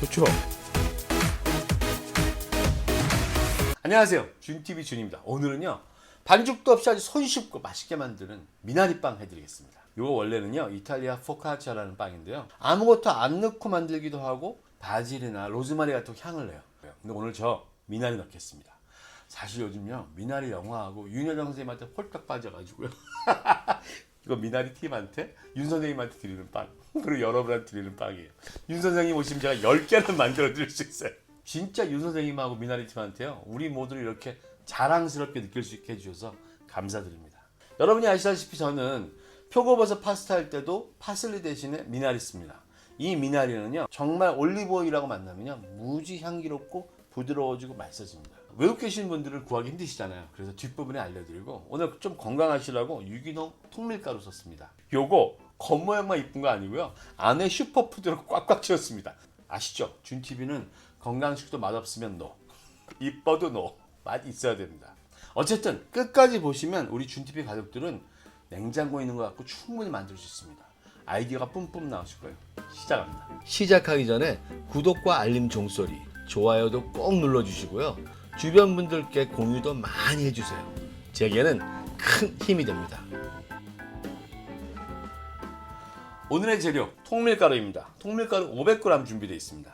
좋죠? 안녕하세요. 준TV 준입니다. 오늘은요. 반죽도 없이 아주 손쉽고 맛있게 만드는 미나리빵 해드리겠습니다. 이거 원래는요. 이탈리아 포카치아라는 빵인데요. 아무것도 안 넣고 만들기도 하고 바질이나 로즈마리 같은 향을 내요. 근데 오늘 저 미나리 넣겠습니다. 사실 요즘요. 미나리 영화하고 윤여정 선생님한테 홀딱 빠져가지고요. 이거 미나리 팀한테 윤 선생님한테 드리는 빵. 그리고 여러분한테 드리는 빵이에요. 윤 선생님 오시면 제가 10개는 만들어 드릴 수 있어요. 진짜 윤 선생님하고 미나리 팀한테요 우리 모두를 이렇게 자랑스럽게 느낄 수 있게 해주셔서 감사드립니다. 여러분이 아시다시피 저는 표고버섯 파스타 할 때도 파슬리 대신에 미나리 씁니다. 이 미나리는요 정말 올리브오일하고 만나면요 무지 향기롭고 부드러워지고 맛있어집니다 외국 계신 분들은 구하기 힘드시잖아요. 그래서 뒷부분에 알려드리고 오늘 좀 건강하시라고 유기농 통밀가루 썼습니다. 요거 겉모양만 이쁜 거 아니고요. 안에 슈퍼푸드로 꽉꽉 채웠습니다. 아시죠? 준TV는 건강식도 맛없으면 노. 이뻐도 노. 맛 있어야 됩니다. 어쨌든 끝까지 보시면 우리 준TV 가족들은 냉장고에 있는 거 갖고 충분히 만들 수 있습니다. 아이디어가 뿜뿜 나오실 거예요. 시작합니다. 시작하기 전에 구독과 알림 종소리, 좋아요도 꼭 눌러주시고요. 주변 분들께 공유도 많이 해주세요. 제게는 큰 힘이 됩니다. 오늘의 재료 통밀가루입니다. 통밀가루 500g 준비되어 있습니다.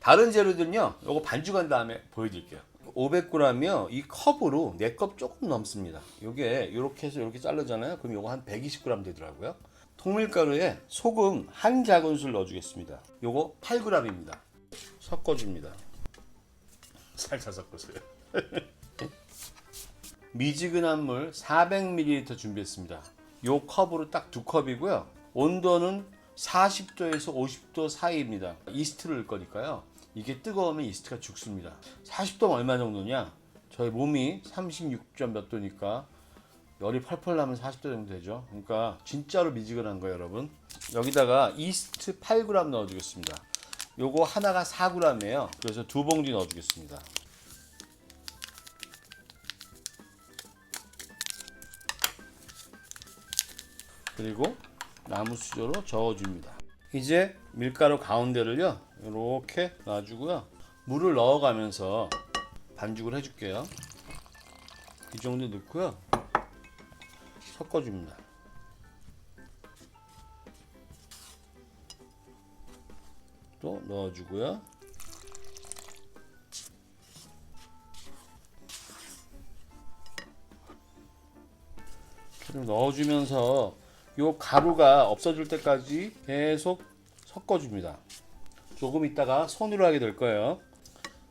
다른 재료들은요. 요거 반죽한 다음에 보여드릴게요. 500g이요. 이 컵으로 4컵 조금 넘습니다. 요게 이렇게 해서 이렇게 자르잖아요. 그럼 요거 한 120g 되더라고요. 통밀가루에 소금 한 작은술 넣어주겠습니다. 요거 8g입니다. 섞어줍니다. 살살 섞으세요. 미지근한 물 400ml 준비했습니다. 요 컵으로 딱 두 컵이고요. 온도는 40도에서 50도 사이입니다. 이스트를 넣을 거니까요. 이게 뜨거우면 이스트가 죽습니다. 40도면 얼마 정도냐? 저희 몸이 36점 몇 도니까 열이 펄펄 나면 40도 정도 되죠. 그러니까 진짜로 미지근한 거예요, 여러분. 여기다가 이스트 8g 넣어주겠습니다. 요거 하나가 4g이에요. 그래서 두 봉지 넣어주겠습니다. 그리고 나무 수저로 저어줍니다. 이제 밀가루 가운데를요 이렇게 놔주고요 물을 넣어가면서 반죽을 해줄게요. 이 정도 넣고요 섞어줍니다. 또 넣어주고요. 좀 넣어주면서 요 가루가 없어질 때까지 계속 섞어줍니다. 조금 있다가 손으로 하게 될 거예요.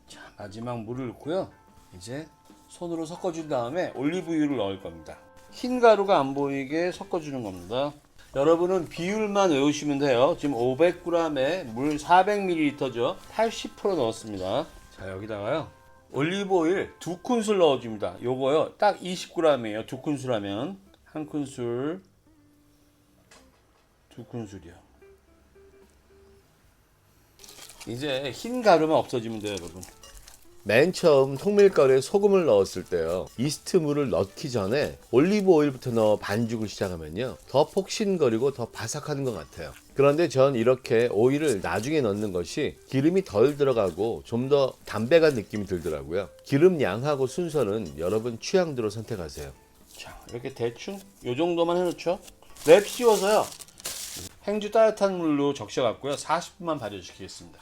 자, 마지막 물을 넣고요. 이제 손으로 섞어준 다음에 올리브유를 넣을 겁니다. 흰 가루가 안 보이게 섞어주는 겁니다. 여러분은 비율만 외우시면 돼요. 지금 500g에 물 400ml죠. 80% 넣었습니다. 자, 여기다가요. 올리브 오일 두 큰술 넣어줍니다. 요거요. 딱 20g이에요. 두 큰술 하면. 한 큰술, 두 큰술이요. 이제 흰 가루만 없어지면 돼요, 여러분. 맨 처음 통밀가루에 소금을 넣었을 때요. 이스트 물을 넣기 전에 올리브 오일부터 넣어 반죽을 시작하면요. 더 폭신거리고 더 바삭한 것 같아요. 그런데 전 이렇게 오일을 나중에 넣는 것이 기름이 덜 들어가고 좀 더 담백한 느낌이 들더라고요. 기름 양하고 순서는 여러분 취향대로 선택하세요. 자, 이렇게 대충 요 정도만 해놓죠. 랩 씌워서요. 행주 따뜻한 물로 적셔갖고요. 40분만 발효시키겠습니다.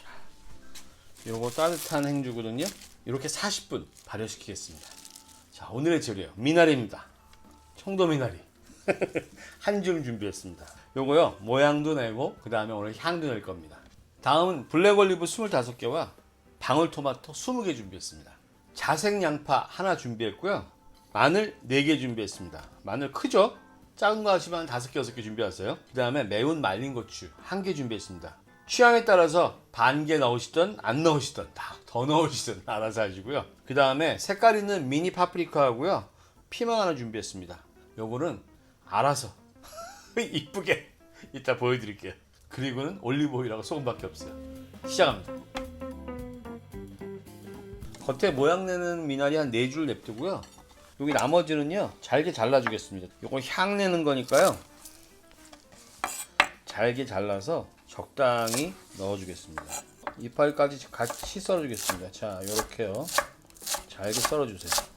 요거 따뜻한 행주거든요. 이렇게 40분 발효시키겠습니다. 자, 오늘의 재료 미나리입니다. 청도 미나리 한 줌 준비했습니다. 요거요 모양도 내고 그 다음에 오늘 향도 낼 겁니다. 다음은 블랙 올리브 25개와 방울토마토 20개 준비했습니다. 자색 양파 하나 준비했고요. 마늘 4개 준비했습니다. 마늘 크죠? 작은 거 하시면 5개, 6개 준비하세요. 그 다음에 매운 말린 고추 1개 준비했습니다. 취향에 따라서 반 개 넣으시든 안 넣으시든 다 더 넣으시든 알아서 하시고요. 그 다음에 색깔 있는 미니 파프리카 하고요. 피망 하나 준비했습니다. 요거는 알아서 이쁘게 이따 보여드릴게요. 그리고는 올리브 오일하고 소금밖에 없어요. 시작합니다. 겉에 모양 내는 미나리 한 4줄 냅두고요. 여기 나머지는요 잘게 잘라주겠습니다. 이거 향 내는 거니까요. 잘게 잘라서 적당히 넣어주겠습니다. 이파리까지 같이 썰어주겠습니다. 자, 요렇게요. 잘게 썰어주세요.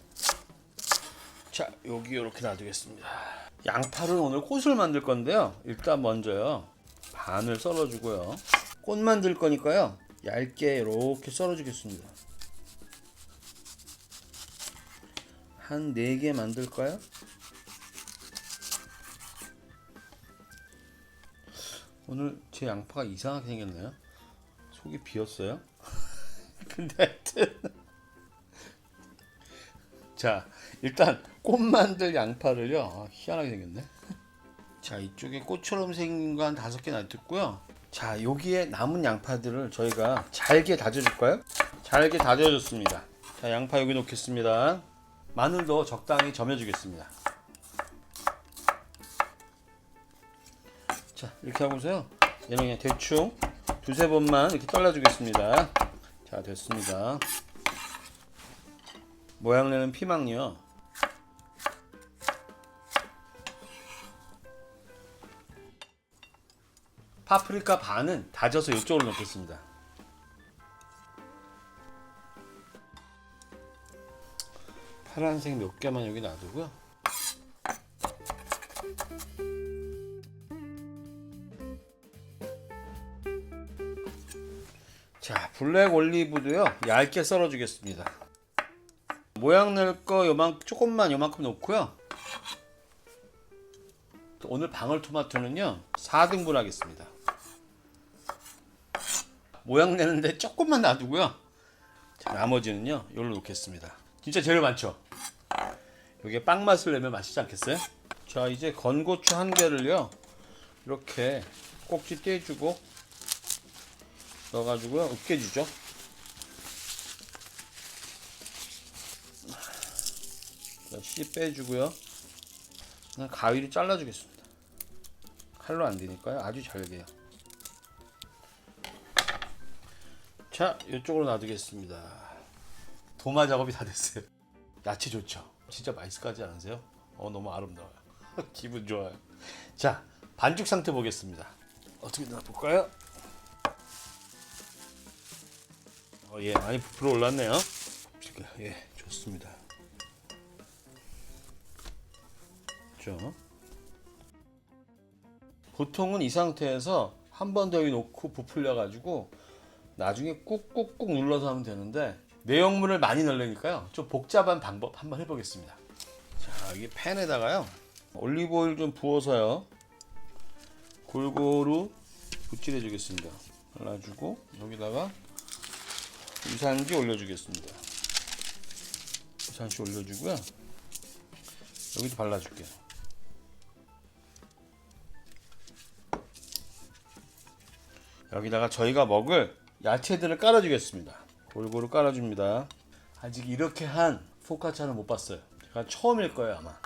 자, 여기 이렇게 놔두겠습니다. 양파는 오늘 꽃을 만들 건데요. 일단 먼저요. 반을 썰어주고요. 꽃 만들 거니까요. 얇게 이렇게 썰어주겠습니다. 한 4개 만들까요? 오늘 제 양파가 이상하게 생겼나요? 속이 비었어요? 근데 하여튼. 자 일단 꽃 만들 양파를요. 아, 희한하게 생겼네. 자 이쪽에 꽃처럼 생긴 거 한 다섯 개 놔뒀고요. 자 여기에 남은 양파들을 저희가 잘게 다져줄까요? 잘게 다져줬습니다. 자 양파 여기 놓겠습니다. 마늘도 적당히 점여주겠습니다 자 이렇게 하고서요. 얘는 그냥 대충 두세 번만 이렇게 잘라주겠습니다. 자 됐습니다. 모양 내는 피망요. 파프리카 반은 다져서 이쪽으로 넣겠습니다. 파란색 몇 개만 여기 놔두고요 자, 블랙 올리브도요. 얇게 썰어 주겠습니다. 모양 낼 거 요만 조금만 요만큼 놓고요. 오늘 방울토마토는요. 4등분 하겠습니다. 모양 내는데 조금만 놔두고요. 자, 나머지는요. 여기로 놓겠습니다. 진짜 재료 많죠? 여기에 빵 맛을 내면 맛있지 않겠어요? 자, 이제 건고추 한 개를요. 이렇게 꼭지 떼주고 넣어가지고요. 으깨주죠? 자, 씨 빼주고요. 그냥 가위로 잘라주겠습니다. 칼로 안 되니까요. 아주 잘게요. 자 이쪽으로 놔두겠습니다. 도마 작업이 다 됐어요. 야채 좋죠? 진짜 맛있을 것 같지 않으세요? 어 너무 아름다워요. 기분 좋아요. 자 반죽 상태 보겠습니다. 어떻게 놔볼까요? 어, 예, 많이 부풀어 올랐네요. 예, 좋습니다. 죠 보통은 이 상태에서 한 번 더 놓고 부풀려 가지고 나중에 꾹꾹꾹 눌러서 하면 되는데 내용물을 많이 넣으니까요. 좀 복잡한 방법 한번 해보겠습니다. 자, 여기 팬에다가요. 올리브 오일 좀 부어서요. 골고루 붓질해 주겠습니다. 발라주고 여기다가 유산지 올려주겠습니다. 유산지 올려주고요. 여기도 발라줄게요. 여기다가 저희가 먹을 야채들을 깔아주겠습니다. 골고루 깔아줍니다. 아직 이렇게 한 포카차는 못 봤어요. 제가 처음일 거예요 아마.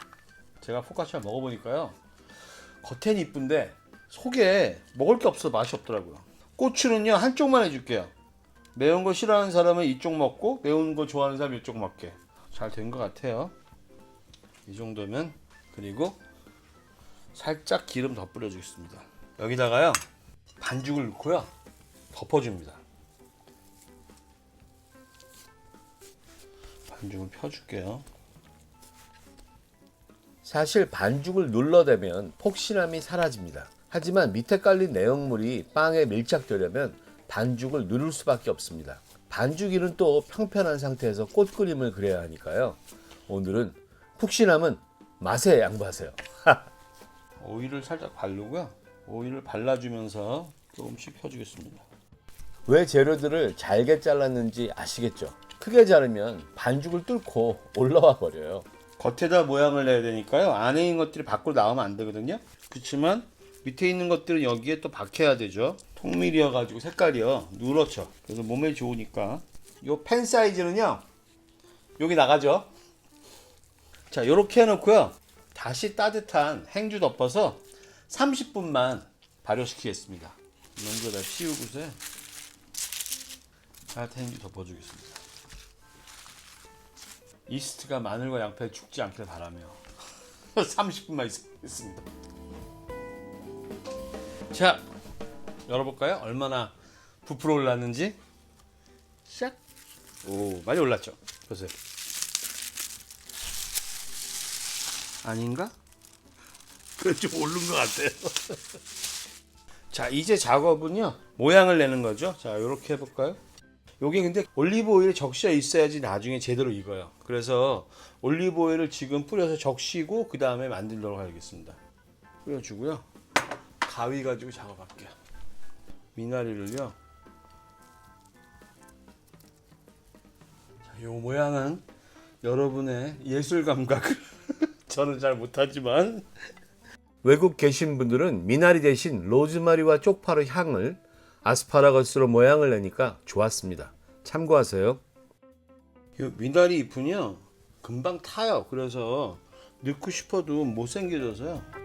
제가 포카차 먹어보니까요. 겉엔 이쁜데 속에 먹을 게 없어 맛이 없더라고요. 고추는요 한쪽만 해줄게요. 매운 거 싫어하는 사람은 이쪽 먹고 매운 거 좋아하는 사람 이쪽 먹게. 잘 된 것 같아요. 이 정도면 그리고 살짝 기름 더 뿌려주겠습니다. 여기다가요 반죽을 넣고요 덮어줍니다. 반죽을 펴줄게요. 사실 반죽을 눌러대면 폭신함이 사라집니다. 하지만 밑에 깔린 내용물이 빵에 밀착되려면 반죽을 누를 수밖에 없습니다. 반죽이는 또 평편한 상태에서 꽃 그림을 그려야 하니까요. 오늘은 푹신함은 맛에 양보하세요. 오일을 살짝 바르고요 오일을 발라주면서 조금씩 펴주겠습니다 왜 재료들을 잘게 잘랐는지 아시겠죠? 크게 자르면 반죽을 뚫고 올라와 버려요. 겉에다 모양을 내야 되니까요. 안에 있는 것들이 밖으로 나오면 안 되거든요. 그렇지만 밑에 있는 것들은 여기에 또 박혀야 되죠. 통밀이어 가지고 색깔이요. 누렇죠. 그래서 몸에 좋으니까 요 펜 사이즈는요. 여기 나가죠. 자, 요렇게 해 놓고요. 다시 따뜻한 행주 덮어서 30분만 발효시키겠습니다. 먼저 다 씌우고서 따뜻한 행주 덮어 주겠습니다. 이스트가 마늘과 양파에 죽지 않길 바라며 30분만 있습니다. 자, 열어볼까요? 얼마나 부풀어 올랐는지 샥. 오 많이 올랐죠. 보세요. 아닌가? 그래 좀 오른 것 같아요. 자 이제 작업은요 모양을 내는 거죠. 자 이렇게 해볼까요? 요게 근데 올리브 오일에 적셔 있어야지 나중에 제대로 익어요. 그래서 올리브 오일을 지금 뿌려서 적시고 그 다음에 만들도록 하겠습니다. 뿌려주고요. 가위 가지고 작업할게요. 미나리를요. 자, 요 모양은 여러분의 예술 감각을 저는 잘 못하지만 외국 계신 분들은 미나리 대신 로즈마리와 쪽파의 향을 아스파라거스로 모양을 내니까 좋았습니다. 참고하세요. 요 미나리 잎은요 금방 타요. 그래서 넣고 싶어도 못 생겨져서요.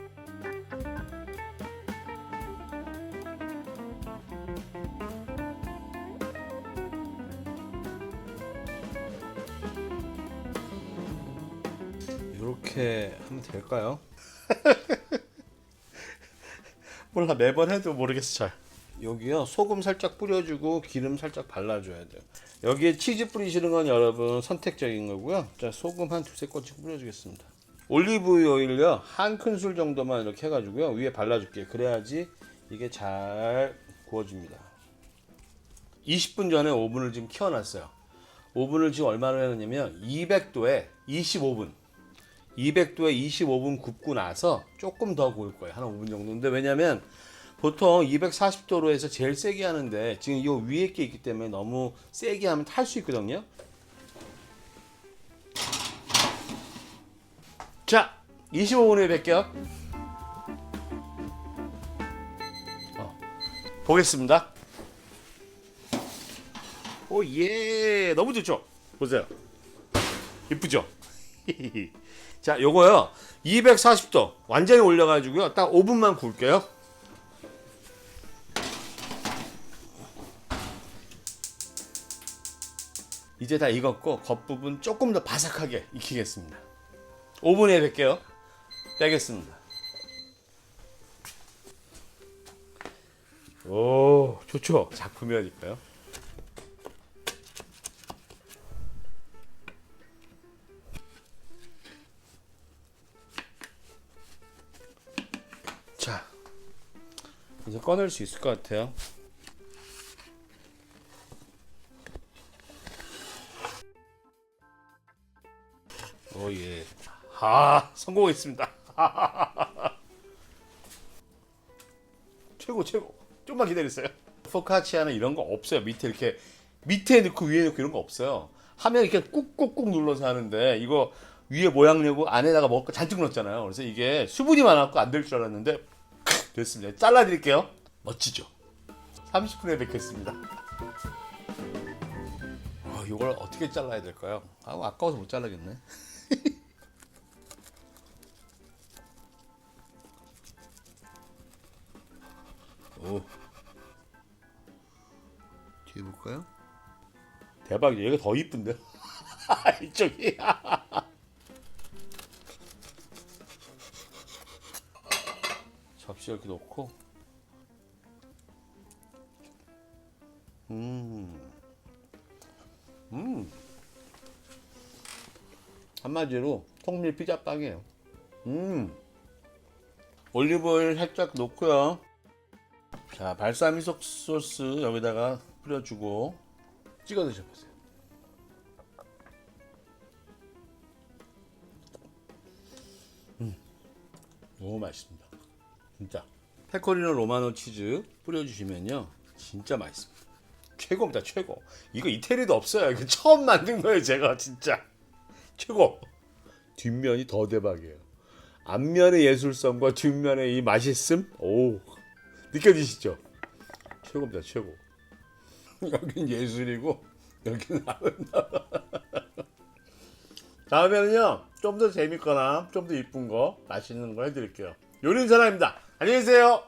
이렇게 하면 될까요? 몰라 매번 해도 모르겠어 잘. 여기요 소금 살짝 뿌려주고 기름 살짝 발라줘야 돼요. 여기에 치즈 뿌리시는 건 여러분 선택적인 거고요. 자 소금 한 두세 꼬치 뿌려주겠습니다. 올리브 오일요 한 큰술 정도만 이렇게 해가지고요 위에 발라줄게요. 그래야지 이게 잘 구워집니다. 20분 전에 오븐을 지금 켜놨어요. 오븐을 지금 얼마나 해놨냐면 200도에 25분. 200도에 25분 굽고 나서 조금 더 구울 거예요. 한 5분 정도인데 왜냐면 보통 240도로 해서 제일 세게 하는데 지금 이 위에 게 있기 때문에 너무 세게 하면 탈 수 있거든요. 자, 25분 후에 뵐게요. 어, 보겠습니다. 오, 예. 너무 좋죠? 보세요. 이쁘죠? 자, 요거요. 240도 완전히 올려가지고요. 딱 5분만 구울게요. 이제 다 익었고 겉부분 조금 더 바삭하게 익히겠습니다. 5분에 뵐게요. 빼겠습니다. 오, 좋죠? 작품이라니까요. 이제 꺼낼 수 있을 것 같아요. 오 예. 아 성공했습니다. 최고 최고. 좀만 기다리세요. 포카치아는 이런 거 없어요. 밑에 이렇게 밑에 넣고 위에 넣고 이런 거 없어요. 하면 이렇게 꾹꾹꾹 눌러서 하는데 이거 위에 모양 내고 안에다가 거 잔뜩 넣었잖아요. 그래서 이게 수분이 많았고 안 될 줄 알았는데 됐습니다. 잘라드릴게요. 멋지죠? 30분에 뵙겠습니다. 아, 이걸 어떻게 잘라야 될까요? 아, 아까워서 못 잘라겠네. 오. 뒤에 볼까요? 대박, 얘가 더 이쁜데? 이쪽이. 접시 이렇게 놓고. 음. 음. 한마디로 통밀 피자빵이에요. 음. 올리브오일 살짝 넣고요. 자, 발사미석 소스 여기다가 뿌려주고 찍어 드셔보세요. 음, 너무 맛있습니다. 진짜. 페코리노 로마노 치즈 뿌려주시면요, 진짜 맛있습니다. 최고입니다, 최고. 이거 이태리도 없어요. 이거 처음 만든 거예요, 제가 진짜. 최고. 뒷면이 더 대박이에요. 앞면의 예술성과 뒷면의 이 맛있음, 오 느껴지시죠? 최고입니다, 최고. 여긴 예술이고 여기는 아름다워. 다음에는요 좀 더 재밌거나 좀 더 이쁜 거 맛있는 거 해드릴게요. 요리는 사람입니다. 안녕히 계세요.